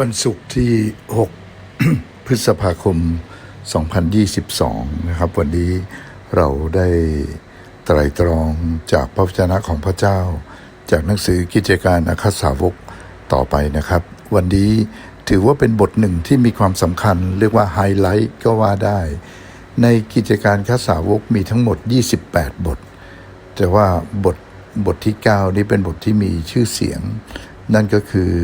วันศุกร์ที่ 6 พฤษภาคม 2022 นะครับ วันนี้เราได้ไตรตรองจากพระวจนะของพระเจ้า จากหนังสือกิจการอาคาสาวกต่อไปนะครับ วันนี้ถือว่าเป็นบทหนึ่งที่มีความสำคัญ เรียกว่าไฮไลท์ก็ว่าได้ ในกิจการคาสาวกมีทั้งหมด 28 บท แต่ว่าบทบทที่ 9 นี้เป็นบทที่มีชื่อเสียง นั่นก็คือ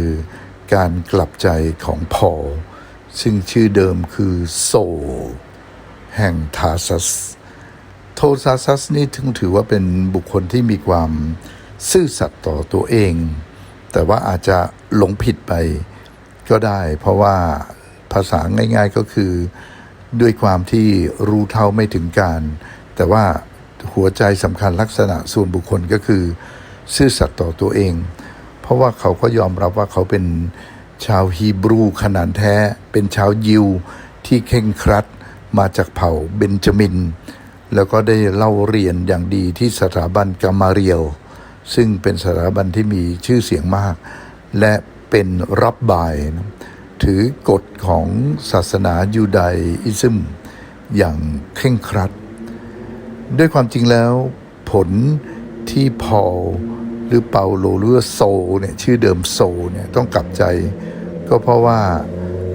การกลับใจของพอลซึ่งชื่อเดิมคือโซแห่งทาซัส โทซาซัสนี่ถึงถือว่าเป็นบุคคลที่มีความซื่อสัตย์ต่อตัวเอง แต่ว่าอาจจะหลงผิดไปก็ได้ เพราะว่าภาษาง่ายๆก็คือด้วยความที่รู้เท่าไม่ถึงการ แต่ว่าหัวใจสำคัญลักษณะส่วนบุคคลก็คือ ซื่อสัตย์ต่อตัวเอง ราะว่าเขาก็ยอมรับว่าเขาเป็นชาวฮีบรูขนาดแท้ เป็นชาวยิวที่เข่งครัดมาจากเผ่าเบนจามิน แล้วก็ได้เล่าเรียนอย่างดีที่สถาบันกามาเรียลซึ่งเป็นสถาบันที่มีชื่อเสียงมาก และเป็นรับบาย ถือกฎของศาสนายูไดอิซึมอย่างเคร่งครัด ด้วยความจริงแล้ว ผลที่พอล หรือเปาโลหรือว่าโซเนี่ยชื่อเดิมโซเนี่ยต้องกลับใจ ก็เพราะว่า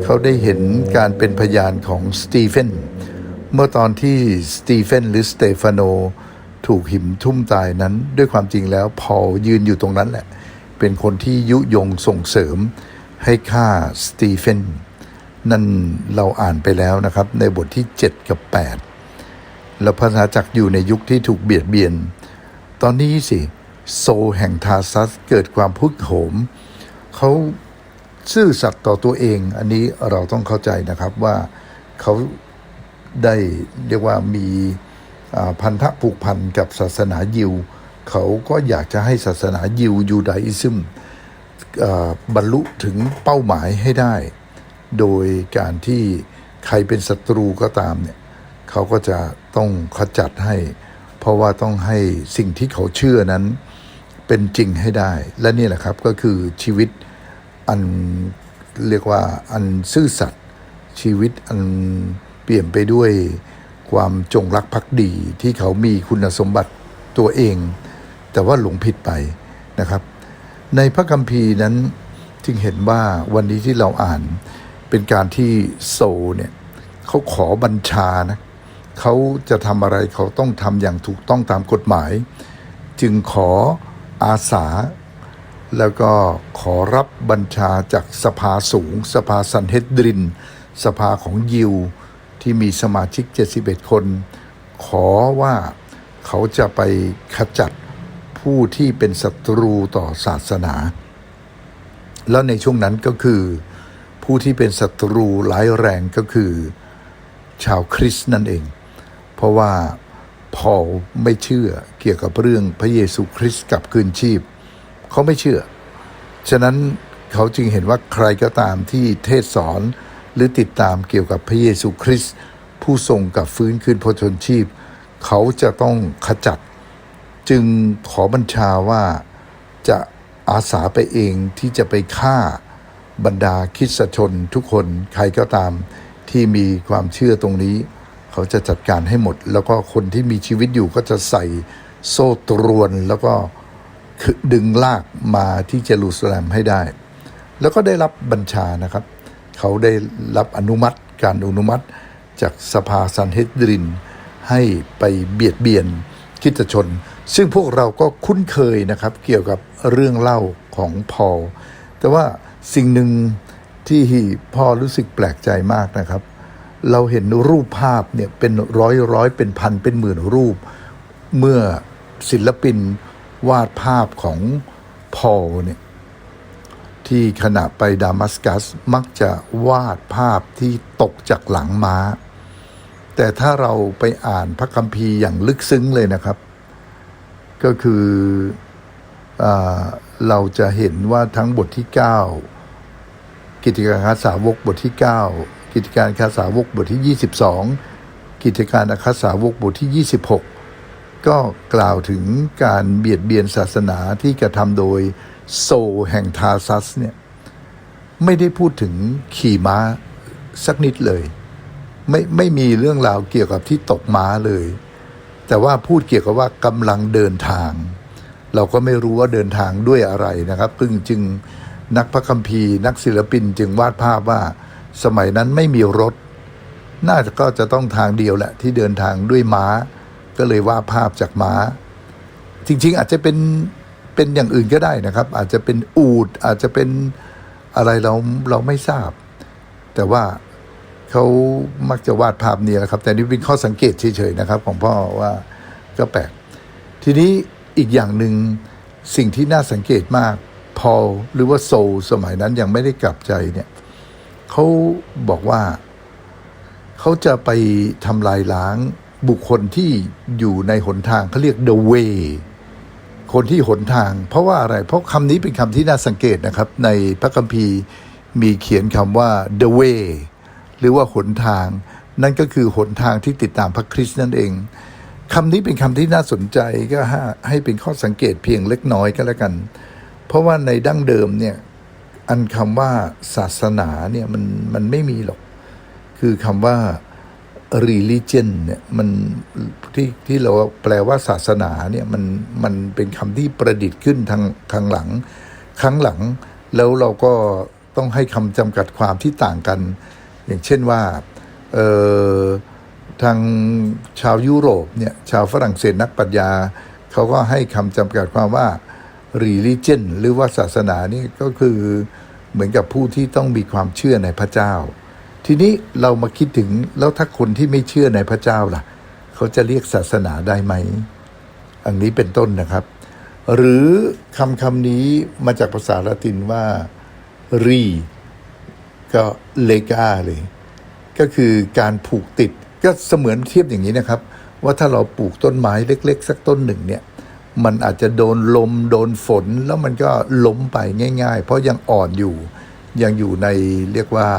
เขาได้เห็นการเป็นพยานของสตีเฟนเมื่อตอนที่สตีเฟนหรือสเตฟานโนถูกหิมทุ่มตายนั้น ด้วยความจริงแล้วพอยืนอยู่ตรงนั้นแหละ เป็นคนที่ยุยงส่งเสริมให้ฆ่าสตีเฟนนั่นเราอ่านไปแล้วนะครับ ในบทที่ 7 กับ 8 แล้วพระนาจักรอยู่ในยุคที่ถูกเบียดเบียน ตอนนี้สิ โซแห่งทาซัสเกิดความพึกโหม เขาซื่อสัตย์ต่อตัวเอง อันนี้เราต้องเข้าใจนะครับว่าเขาได้เรียกว่ามีพันธะผูกพันกับศาสนายิว เขาก็อยากจะให้ศาสนายิวยูไดอิซึมบรรลุถึงเป้าหมายให้ได้ โดยการที่ใครเป็นศัตรูก็ตามเนี่ยเขาก็จะต้องขจัดให้ เพราะว่าต้องให้สิ่งที่เขาเชื่อนั้น เป็นจริงให้ได้ และนี่แหละครับก็คือชีวิตอันเรียกว่าอันซื่อสัตย์ชีวิตอันเปลี่ยนไปด้วยความจงรักภักดีที่เขามีคุณสมบัติตัวเอง แต่ว่าหลงผิดไปนะครับ ในพระคัมภีร์นั้นจึงเห็นว่าวันนี้ที่เราอ่านเป็นการที่โซเนี่ยเขาขอบัญชานะเขาจะทำอะไรเขาต้องทำอย่างถูกต้องตามกฎหมาย จึงขอ อาสา แล้วก็ขอรับบัญชาจากสภาสูง สภาสันเฮดดริน สภาของยิว ที่มีสมาชิก 71 คน ขอว่าเขาจะไปขจัดผู้ที่เป็นศัตรูต่อศาสนา แล้วในช่วงนั้นก็คือ ผู้ที่เป็นศัตรูร้ายแรงก็คือ ชาวคริสต์นั่นเอง เพราะว่า พอลไม่เชื่อเกี่ยวกับเรื่องพระเยซูคริสต์กลับคืนชีพ เขาไม่เชื่อ ฉะนั้นเขาจึงเห็นว่าใครก็ตามที่เทศสอนหรือติดตามเกี่ยวกับพระเยซูคริสต์ผู้ทรงกับฟื้นคืนพระชนชีพ เขาจะต้องขจัด จึงขอบัญชาว่าจะอาสาไปเองที่จะไปฆ่าบรรดาคิดสชนทุกคนใครก็ตามที่มีความเชื่อตรงนี้ เขาจะจัดการให้หมด แล้วก็คนที่มีชีวิตอยู่ก็จะใส่โซ่ตรวนแล้วก็ดึงลากมาที่เยรูซาเล็มให้ได้ แล้วก็ได้รับบัญชานะครับ เขาได้รับอนุมัติการอนุมัติจากสภาซันเฮดริน ให้ไปเบียดเบียนคิดชน ซึ่งพวกเราก็คุ้นเคยนะครับ เกี่ยวกับเรื่องเล่าของพอลแต่ว่าสิ่งหนึ่งที่พ่อรู้สึกแปลกใจมากนะครับ เราเห็นรูปภาพเนี่ยเป็นร้อยร้อยเป็นพันเป็นหมื่นรูป เมื่อศิลปินวาดภาพของพอลเนี่ยที่ขณะไปดามัสกัสมักจะวาดภาพที่ตกจากหลังม้า แต่ถ้าเราไปอ่านพระคัมภีร์อย่างลึกซึ้งเลยนะครับ ก็คืออเราจะเห็นว่าทั้งบทที่ 9 กิจการคาสาวกบทที่ 9 กิจการคาสาวกบทที่ 22 กิจการอาคาสาวกบทที่ 26 ก็กล่าวถึงการเบียดเบียนศาสนาที่กระทำโดยโซแห่งทาซัสเนี่ยไม่ได้พูดถึงขี่ม้าสักนิดเลย ไม่ไม่มีเรื่องราวเกี่ยวกับที่ตกม้าเลย แต่ว่าพูดเกี่ยวกับว่ากำลังเดินทาง เราก็ไม่รู้ว่าเดินทางด้วยอะไรนะครับ ซึ่งจึงนักพระคัมภีร์ นักศิลปินจึงวาดภาพว่า สมัยนั้นไม่มีรถ น่าจะก็จะต้องทางเดียวแหละ ที่เดินทางด้วยม้า ก็เลยวาดภาพจากม้า จริง ๆ อาจจะเป็นเป็นอย่างอื่นก็ได้นะครับ อาจจะเป็นอูดอาจจะเป็นอะไรเราเราไม่ทราบ แต่ว่าเขามักจะวาดภาพนี้แหละครับ แต่นี่เป็นข้อสังเกตเฉยๆนะครับ ของพ่อว่าก็แปลก ทีนี้อีกอย่างหนึ่งสิ่งที่น่าสังเกตมาก พอหรือว่าโซสมัยนั้นยังไม่ได้กลับใจเนี่ย เขาบอกว่าเขาจะไปทำลายล้างบุคคลที่อยู่ในหนทางเขาเรียก the way คนที่หนทาง เพราะว่าอะไร เพราะคำนี้เป็นคำที่น่าสังเกตนะครับ ในพระคัมภีร์มีเขียนคำว่า the way หรือว่าหนทาง นั่นก็คือหนทางที่ติดตามพระคริสต์นั่นเองคำนี้เป็นคำที่น่าสนใจก็ให้ให้เป็นข้อสังเกตเพียงเล็กน้อยก็แล้วกัน เพราะว่าในดั้งเดิมเนี่ย อันคำว่าศาสนาเนี่ยมันมันไม่มีหรอก คือคำว่า religion เนี่ยมันที่ที่เราแปลว่าศาสนาเนี่ยมันมันเป็นคำที่ประดิษฐ์ขึ้นทางทางหลัง ครั้งหลังแล้วเราก็ต้องให้คำจำกัดความที่ต่างกัน อย่างเช่นว่าเออทางชาวยุโรปเนี่ยชาวฝรั่งเศสนักปรัชญาเขาก็ให้คำจำกัดความว่า religion หรือว่าศาสนานี่ก็คือเหมือนกับผู้ที่ต้องมีความเชื่อในพระเจ้า ทีนี้เรามาคิดถึงแล้วถ้าคนที่ไม่เชื่อในพระเจ้าล่ะ เขาจะเรียกศาสนาได้ไหม อันนี้เป็นต้นนะครับ หรือคำคำนี้มาจากภาษาละตินว่ารีก็เลกาเลย ก็คือการผูกติดก็เสมือนเทียบอย่างนี้นะครับ ว่าถ้าเราปลูกต้นไม้เล็ก ๆ สักต้นหนึ่งเนี่ย มันอาจจะโดนลมโดนฝนแล้วมันก็ล้มไปง่าย ๆ เพราะยังอ่อนอยู่ยังอยู่ในเรียกว่า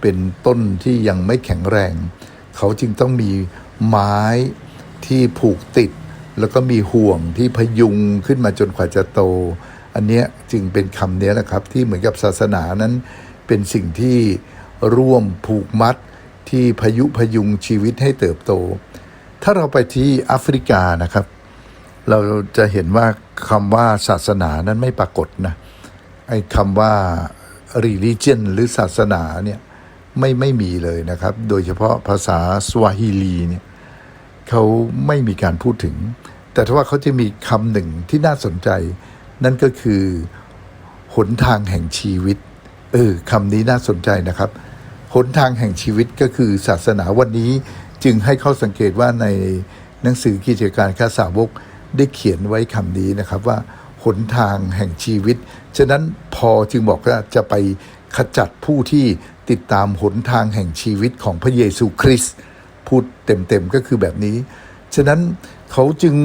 เป็นต้นที่ยังไม่แข็งแรง เขาจึงต้องมีไม้ที่ผูกติด แล้วก็มีห่วงที่พยุงขึ้นมาจนกว่าจะโต อันเนี้ยจึงเป็นคำนี้แหละครับ ที่เหมือนกับศาสนานั้น เป็นสิ่งที่ร่วมผูกมัดที่พยุพยุงชีวิตให้เติบโต ถ้าเราไปที่แอฟริกานะครับ เราจะเห็นว่าคำว่าศาสนานั้นไม่ปรากฏนะไอ้คำว่า religion หรือศาสนาเนี่ยไม่ไม่มีเลยนะครับ โดยเฉพาะภาษาสวาฮิลีเนี่ยเขาไม่มีการพูดถึง แต่ถ้าว่าเขาจะมีคำหนึ่งที่น่าสนใจ นั่นก็คือหนทางแห่งชีวิต เออคำนี้น่าสนใจนะครับหนทางแห่งชีวิตก็คือศาสนาวันนี้จึงให้เข้าสังเกตว่าในหนังสือกิจการข้าสาวก ได้เขียนไว้คำนี้นะครับว่าหนทางแห่งชีวิต ฉะนั้นพอจึงบอกว่าจะไปขจัดผู้ที่ติดตามหนทางแห่งชีวิตของพระเยซูคริสต์พูดเต็มๆก็คือแบบนี้ ฉะนั้นเขาจึง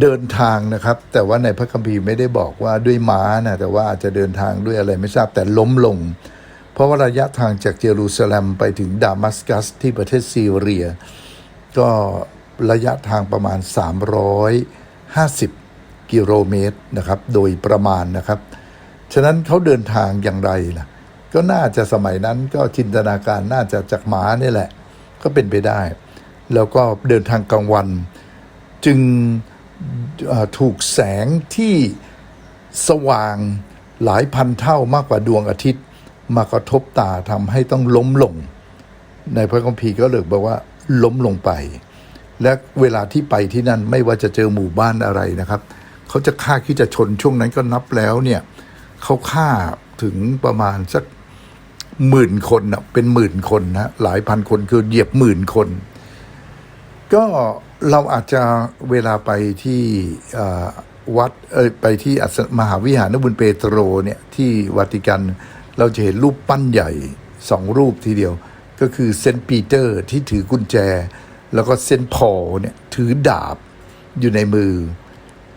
เดินทางนะครับ แต่ว่าในพระคัมภีร์ไม่ได้บอกว่าด้วยม้านะแต่ว่าอาจจะเดินทางด้วยอะไรไม่ทราบแต่ล้มลง เพราะว่าระยะทางจากเยรูซาเล็มไปถึงดามัสกัสที่ประเทศซีเรีย ก็ระยะทางประมาณ 50 กิโลเมตรนะครับ โดยประมาณนะครับ ฉะนั้นเขาเดินทางอย่างไรล่ะ ก็น่าจะสมัยนั้นก็จินตนาการน่าจะจากม้านี่แหละ ก็เป็นไปได้ แล้วก็เดินทางกลางวัน จึงถูกแสงที่สว่างหลายพันเท่ามากกว่าดวงอาทิตย์ มากระทบตาทำให้ต้องล้มลง ในพระคัมภีร์ก็เลยบอกว่าล้มลงไป และเวลาที่ไปที่นั่นไม่ว่าจะเจอหมู่บ้านอะไรนะครับ เขาจะฆ่าคิดจะชนช่วงนั้นก็นับแล้วเนี่ยเขาฆ่าถึงประมาณสักหมื่นคนนะเป็นหมื่นคนนะหลายพันคนคือเหยียบหมื่นคน ก็เราอาจจะเวลาไปที่วัดเอไปที่มหาวิหารนบุญเปโตรเนี่ยที่วัติกัน เราจะเห็นรูปปั้นใหญ่สองรูปทีเดียว ก็คือเซนต์ปีเตอร์ที่ถือกุญแจ แล้วก็เซนพอลเนี่ยถือดาบอยู่ในมือ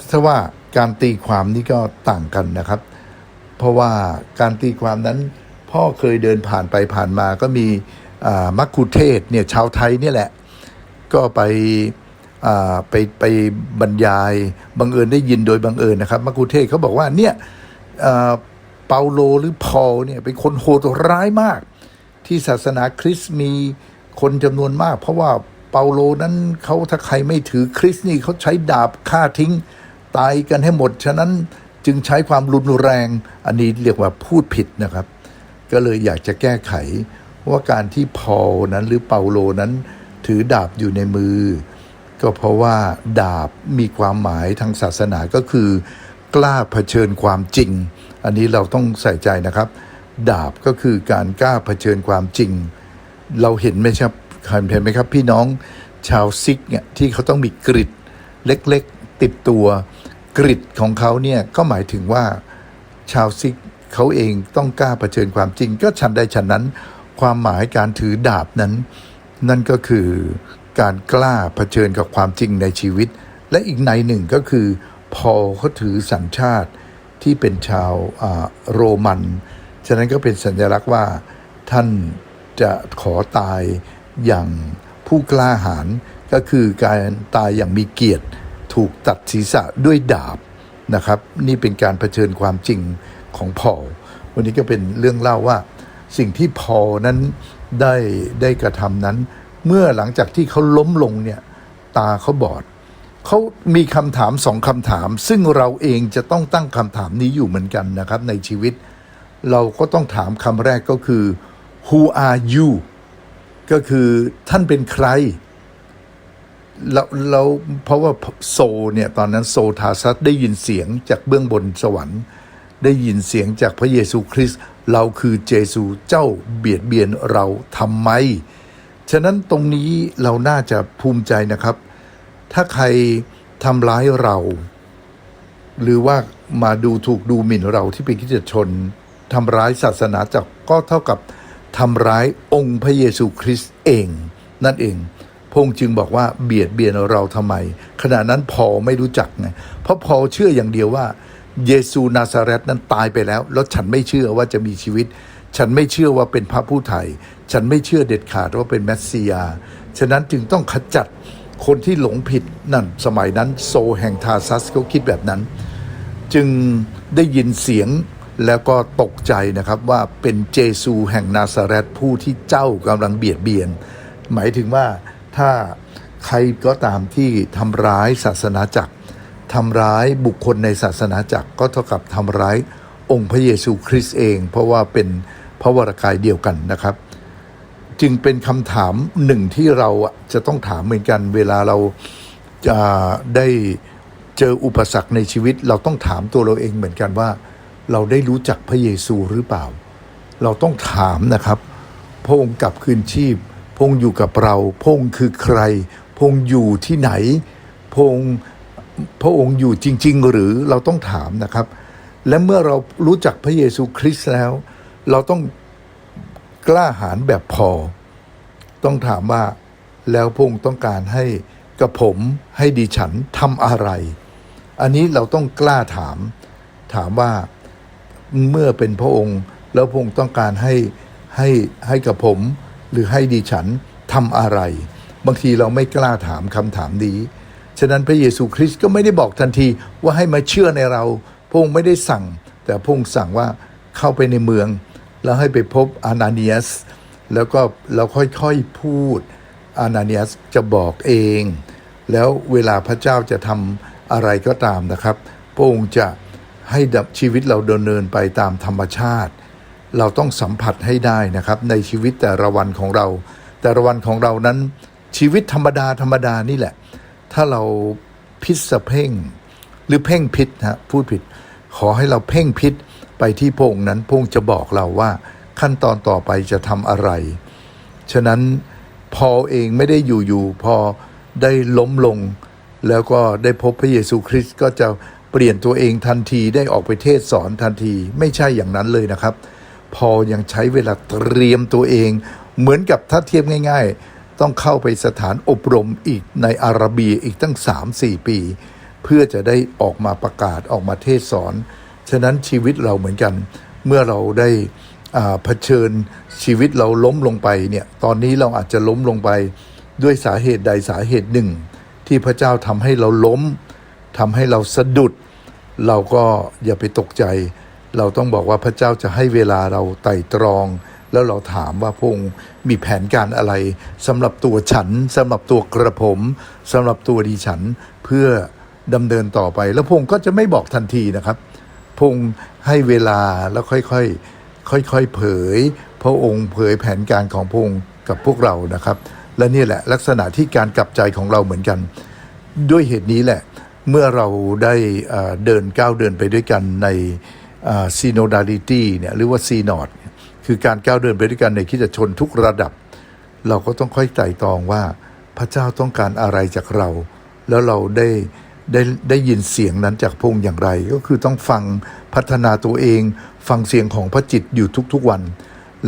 ถ้าว่าการตีความนี่ก็ต่างกันนะครับ เพราะว่าการตีความนั้นพ่อเคยเดินผ่านไปผ่านมาก็มีมักคุเทศเนี่ยชาวไทยเนี่ยแหละ ก็ไปไปไปบรรยายบังเอิญได้ยินโดยบังเอิญนะครับมักคุเทศเขาบอกว่าเนี่ยเปาโลหรือพอลเนี่ยเป็นคนโหดร้ายมาก ที่ศาสนาคริสต์มีคนจำนวนมาก เพราะว่า เปาโลนั้นเขาถ้าใครไม่ถือคริสต์นี่เขาใช้ดาบฆ่าทิ้ง ตายกันให้หมด ฉะนั้นจึงใช้ความรุนแรง อันนี้เรียกว่าพูดผิดนะครับ ก็เลยอยากจะแก้ไขว่าการที่พอลนั้นหรือเปาโลนั้น ถือดาบอยู่ในมือ ก็เพราะว่าดาบมีความหมายทางศาสนาก็คือ กล้าเผชิญความจริง อันนี้เราต้องใส่ใจนะครับ ดาบก็คือการกล้าเผชิญความจริง เราเห็นไหมครับ เห็นไหมครับ พี่น้องชาวซิกเนี่ยที่เขาต้องมีกริดเล็กๆ ติดตัวกริดของเขาเนี่ยก็หมายถึงว่าชาวซิกเขาเองต้องกล้าเผชิญความจริง ก็ฉันใดฉันนั้น ความหมายการถือดาบนั้น นั่นก็คือการกล้าเผชิญกับความจริงในชีวิต และอีกในหนึ่งก็คือพอเขาถือสัญชาติที่เป็นชาวอ่าโรมัน ฉะนั้นก็เป็นสัญลักษณ์ว่าท่านจะขอตาย อย่างผู้กล้าหาญก็คือการตายอย่างมีเกียรติถูกตัดศีรษะด้วยดาบนะครับ นี่เป็นการเผชิญความจริงของพอลวันนี้ก็เป็นเรื่องเล่าว่า สิ่งที่พอลนั้นได้ได้กระทำนั้น เมื่อหลังจากที่เขาล้มลงเนี่ยตาเขาบอดเขามีคำถามสองคำถาม ซึ่งเราเองจะต้องตั้งคำถามนี้อยู่เหมือนกันนะครับ ในชีวิต เราก็ต้องถามคำแรกก็คือ who are you ก็คือท่านเป็นใครเราเราเพราะว่าโซเนี่ยตอนนั้นโซทาซัสได้ยินเสียงจากเบื้องบนสวรรค์ ได้ยินเสียงจากพระเยซูคริสต์เราคือเจซูเจ้าเบียดเบียนเราทำไม ฉะนั้นตรงนี้เราน่าจะภูมิใจนะครับ ถ้าใครทำร้ายเรา หรือว่ามาดูถูกดูหมิ่นเราที่เป็นคริสตชนทำร้ายศาสนาจักก็เท่ากับ ทำร้ายองค์พระเยซูคริสต์เอง นั่นเอง พงค์จึงบอกว่าเบียดเบียนเราทำไม ขณะนั้นพอไม่รู้จักไงเพราะพอเชื่ออย่างเดียวว่า เยซูนาซาเรตนั้นตายไปแล้ว แล้วฉันไม่เชื่อว่าจะมีชีวิต ฉันไม่เชื่อว่าเป็นพระผู้ไถ่ฉันไม่เชื่อเด็ดขาดว่าเป็นแมสซียาฉะนั้นจึงต้องขจัดคนที่หลงผิดนั่นสมัยนั้นโซแห่งทาซัสเขาคิดแบบนั้น จึงได้ยินเสียง แล้วก็ตกใจนะครับว่าเป็นเจซูแห่งนาซาเรตผู้ที่เจ้ากำลังเบียดเบียน หมายถึงว่าถ้าใครก็ตามที่ทำร้ายศาสนาจักรทำร้ายบุคคลในศาสนาจักรก็เท่ากับทำร้ายองค์พระเยซูคริสต์เอง เพราะว่าเป็นพระวรากายเดียวกันนะครับ จึงเป็นคำถามหนึ่งที่เราจะต้องถามเหมือนกัน เวลาเราจะได้เจออุปสรรคในชีวิต เราต้องถามตัวเราเองเหมือนกันว่า เราได้รู้จักพระเยซูหรือเปล่า เราต้องถามนะครับ พระองค์กลับคืนชีพ พระองค์อยู่กับเรา พระองค์คือใคร พระองค์อยู่ที่ไหน พระองค์พระองค์อยู่จริง ๆ หรือเราต้องถามนะครับ และเมื่อเรารู้จักพระเยซูคริสต์แล้ว เราต้องกล้าหาญแบบพอ ต้องถามว่าแล้วพระองค์ต้องการให้กับผมให้ดิฉันทำอะไร อันนี้เราต้องกล้าถาม ถามว่า เมื่อเป็นพระองค์ แล้วพระองค์ต้องการให้ให้ให้กับผม หรือให้ดิฉันทำอะไร บางทีเราไม่กล้าถามคำถามนี้ ฉะนั้นพระเยซูคริสต์ก็ไม่ได้บอกทันทีว่าให้มาเชื่อในเรา พระองค์ไม่ได้สั่ง แต่พระองค์สั่งว่าเข้าไปในเมือง แล้วให้ไปพบอานาเนียส แล้วก็เราค่อยๆพูดอานาเนียสจะบอกเอง แล้วเวลาพระเจ้าจะทำอะไรก็ตามนะครับ พระองค์จะ ให้ดับชีวิตเราเดำเนินไปตามธรรมชาติ เราต้องสัมผัสให้ได้นะครับ ในชีวิตแต่ละวันของเรา แต่ละวันของเรานั้นชีวิตธรรมดาธรรมดานี่แหละ ถ้าเราพิษเพ่ง หรือเพ่งพิษฮะพูดผิด ขอให้เราเพ่งพิษไปที่พงนั้นพงจะบอกเราว่าขั้นตอนต่อไปจะทำอะไร ฉะนั้นพอเองไม่ได้อยู่ๆพอได้ล้มลง แล้วก็ได้พบพระเยซูคริสต์ก็จะ ลี่ยนตัวเองทันทีได้ออกไปเทศสอนทันที ไม่ใช่อย่างนั้นเลยนะครับ พอยังใช้เวลาเตรียมตัวเอง เหมือนกับถ้าเทียบง่าย ๆ ต้องเข้าไปสถานอบรมอีกในอาราเบียอีกตั้ง 3-4 ปี เพื่อจะได้ออกมาประกาศออกมาเทศสอน ฉะนั้นชีวิตเราเหมือนกัน เมื่อเราได้เผชิญชีวิตเราล้มลงไปเนี่ยตอนนี้เราอาจจะล้มลงไปด้วยสาเหตุใดสาเหตุหนึ่ง ที่พระเจ้าทำให้เราล้มทำให้เราสะดุด เราก็อย่าไปตกใจ เราต้องบอกว่าพระเจ้าจะให้เวลาเราไต่ตรอง แล้วเราถามว่าพงค์มีแผนการอะไรสำหรับตัวฉันสำหรับตัวกระผมสำหรับตัวดิฉันเพื่อดำเนินต่อไป แล้วพงค์ก็จะไม่บอกทันทีนะครับพงค์ให้เวลาแล้วค่อยๆค่อยๆเผย พระองค์เผยแผนการของพงค์กับพวกเรานะครับ และนี่แหละลักษณะที่การกลับใจของเราเหมือนกัน ด้วยเหตุนี้แหละ เมื่อเราได้เดินก้าวเดินไปด้วยกันในซีโนดาลิตี้เนี่ยหรือว่าซีนอดคือการก้าวเดินไปด้วยกันในคิดชนทุกระดับ เราก็ต้องค่อยไต่ตองว่าพระเจ้าต้องการอะไรจากเรา แล้วเราได้ได้ได้ยินเสียงนั้นจากพงอย่างไร ก็คือต้องฟังพัฒนาตัวเอง ฟังเสียงของพระจิตอยู่ทุกๆวัน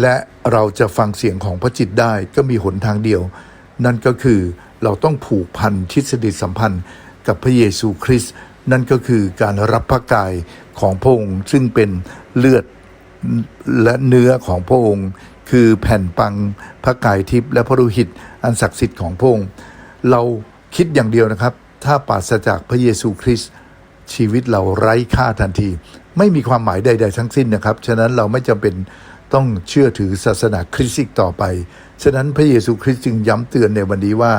และเราจะฟังเสียงของพระจิตได้ก็มีหนทางเดียว นั่นก็คือเราต้องผูกพันทฤษฎีสัมพันธ์ กับพระเยซูคริสต์นั่นก็คือการรับพระกายของพระองค์ซึ่งเป็นเลือดและเนื้อของพระองค์ คือแผ่นปังพระกายทิพย์และพระโลหิตอันศักดิ์สิทธิ์ของพระองค์ เราคิดอย่างเดียวนะครับ ถ้าปราศจากพระเยซูคริสต์ชีวิตเราไร้ค่าทันที ไม่มีความหมายใด ๆ ทั้งสิ้นนะครับ ฉะนั้นเราไม่จำเป็นต้องเชื่อถือศาสนาคริสต์ต่อไป ฉะนั้นพระเยซูคริสต์จึงย้ำเตือนในวันนี้ว่า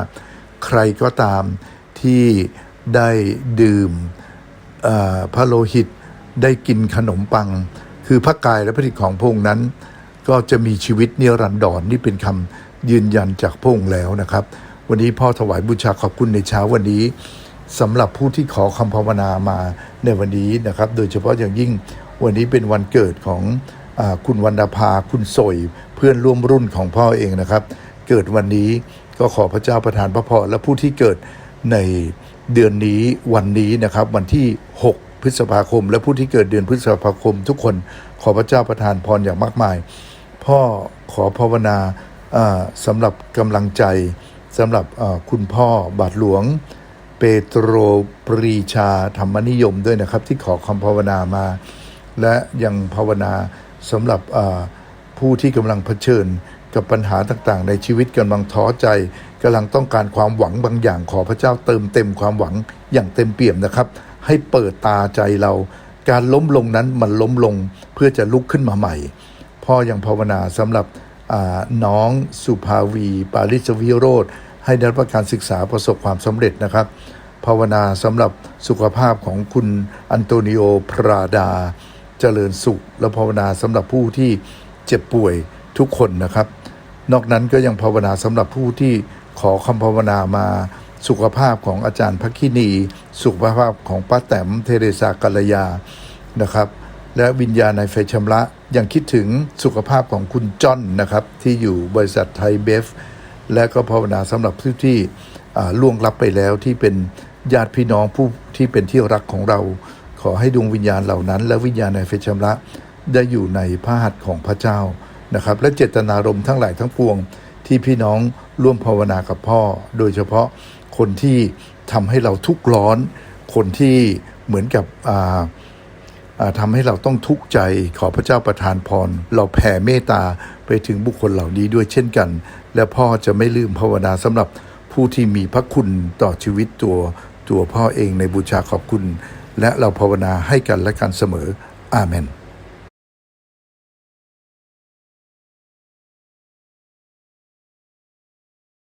ใครก็ตามที่ ได้ดื่มพระโลหิตได้กินขนมปัง คือพระกายและพระทิตของพระองค์นั้น ก็จะมีชีวิตนิรันดรนนี่เป็นคำยืนยันจากพระองค์แล้วนะครับ วันนี้พ่อถวายบูชาขอบคุณในเช้าวันนี้สำหรับผู้ที่ขอคำภาวนามาในวันนี้นะครับ โดยเฉพาะอย่างยิ่งวันนี้เป็นวันเกิดของอคุณวรรณภาคุณสยเพื่อนร่วมรุ่นของพ่อเองนะครับ เกิดวันนี้ก็ขอพระเจ้าประทานพระพรและผู้ที่เกิดใน เดือนนี้วันนี้นะครับ วันที่ 6 พฤษภาคม และผู้ที่เกิดเดือนพฤษภาคม ทุกคนขอพระเจ้าประทานพรอย่างมากมาย พ่อขอภาวนาสำหรับกำลังใจสำหรับคุณพ่อบาทหลวง เปโตรปรีชาธรรมนิยมด้วยนะครับ ที่ขอคำภาวนามา และยังภาวนาสำหรับผู้ที่กำลังเผชิญ กับปัญหาต่างๆ ในชีวิตกำลังท้อใจกำลังต้องการความหวังบางอย่างขอพระเจ้าเติมเต็มความหวังอย่างเต็มเปี่ยมนะครับ ให้เปิดตาใจเรา การล้มลงนั้นมันล้มลงเพื่อจะลุกขึ้นมาใหม่ พ่อยังภาวนาสำหรับน้องสุภาวี ปาริสวิโรธให้ได้รับการศึกษาประสบความสำเร็จนะครับ ภาวนาสำหรับสุขภาพของคุณอันโตนิโอพราดา เจริญสุข และภาวนาสำหรับผู้ที่เจ็บป่วยทุกคนนะครับ นอกนั้นก็ยังภาวนาสำหรับผู้ที่ขอคำภาวนามาสุขภาพของอาจารย์พักคินี สุขภาพของป้าแตมเทเรซากัลยานะครับ และวิญญาณในไฟชำระยังคิดถึงสุขภาพของคุณจ้อนนะครับ ที่อยู่บริษัทไทยเบฟ และก็ภาวนาสำหรับผู้ที่ล่วงลับไปแล้วที่เป็นญาติพี่น้องผู้ที่เป็นที่รักของเรา ขอให้ดวงวิญญาณเหล่านั้น และวิญญาณในไฟชำระได้อยู่ในพระหัตถ์ของพระเจ้า นะครับ และเจตนารมณ์ทั้งหลายทั้งปวง ที่พี่น้องร่วมภาวนากับพ่อ โดยเฉพาะคนที่ทำให้เราทุกข์ร้อน คนที่เหมือนกับทำให้เราต้องทุกข์ใจขอพระเจ้าประทานพร เราแผ่เมตตาไปถึงบุคคลเหล่านี้ด้วยเช่นกัน และพ่อจะไม่ลืมภาวนาสำหรับผู้ที่มีพระคุณต่อชีวิตตัวตัวพ่อเองในบูชาขอบคุณ และเราภาวนาให้กันและกันเสมอ อาเมน